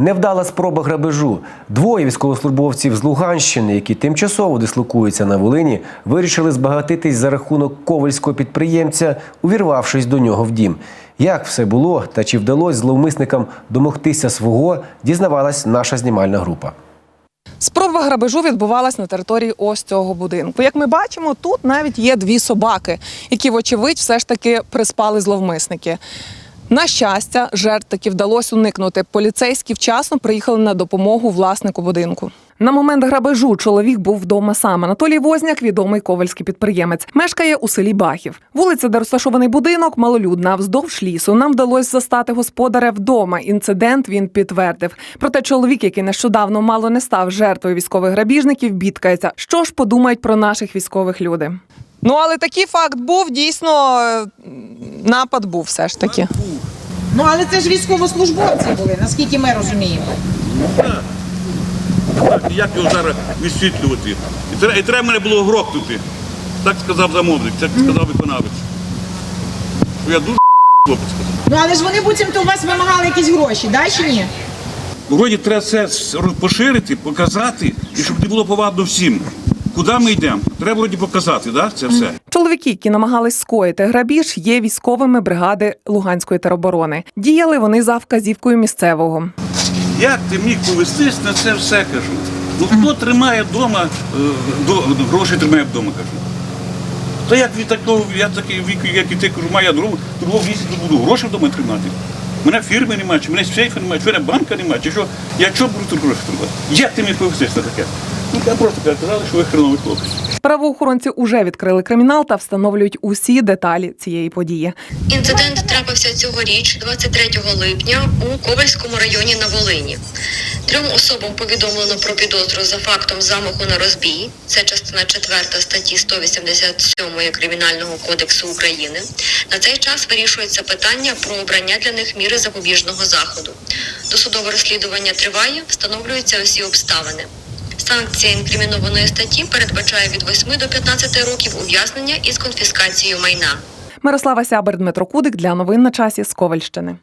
Невдала спроба грабежу. Двоє військовослужбовців з Луганщини, які тимчасово дислокуються на Волині, вирішили збагатитись за рахунок ковальського підприємця, увірвавшись до нього в дім. Як все було та чи вдалося зловмисникам домогтися свого, дізнавалась наша знімальна група. Спроба грабежу відбувалась на території ось цього будинку. Як ми бачимо, тут навіть є дві собаки, які, вочевидь, все ж таки приспали зловмисники. На щастя, жертв таки вдалося уникнути. Поліцейські вчасно приїхали на допомогу власнику будинку. На момент грабежу чоловік був вдома сам. Анатолій Возняк, відомий ковальський підприємець, мешкає у селі Бахів. Вулиця, де розташований будинок, малолюдна. Вздовж лісу нам вдалося застати господаря вдома. Інцидент він підтвердив. Проте чоловік, який нещодавно мало не став жертвою військових грабіжників, бідкається. Що ж подумають про наших військових люди? Ну але такий факт був дійсно е, напад був все ж таки. Ну але це ж військовослужбовці були, наскільки ми розуміємо. Так, як його зараз висвітлювати? І треба, і треба мене було грохнути. Так сказав замовник, так сказав виконавець. Що Я дуже хлопець сказав. Ну але ж вони буцімто у вас вимагали якісь гроші, да чи ні? Вроді треба це роз- поширити, показати, і щоб не було повадно всім. Куди ми йдемо? Треба вроді показати, да? це все. Чоловіки, які намагались скоїти грабіж, є військовими бригади Луганської тероборони. Діяли вони за вказівкою місцевого. Як ти міг повестись на це все, кажу? Ну хто тримає вдома, е, гроші тримає вдома, кажу. Та як від такого, я такий вік, як і ти кажу, маю другу, другого місяця буду гроші вдома тримати. У мене фірми немає, чи мене сейфа немає, чи в мене банка немає, чи що. Я що буду тут гроші тримати? Як ти міг повестись на таке? Я просто казали, що ви хреновий хлопець. Правоохоронці уже відкрили кримінал та встановлюють усі деталі цієї події. Інцидент трапився цьогоріч, 23 липня, у Ковальському районі на Волині. Трьом особам повідомлено про підозру за фактом замаху на розбій. Це частина 4 статті 187 Кримінального кодексу України. На цей час вирішується питання про обрання для них міри запобіжного заходу. Досудове розслідування триває, встановлюються усі обставини. Санкція інкримінованої статті передбачає від 8 до 15 років ув'язнення із конфіскацією майна. Мирослава Сябер, Дмитро Кудик для новин на часі з Ковальщини.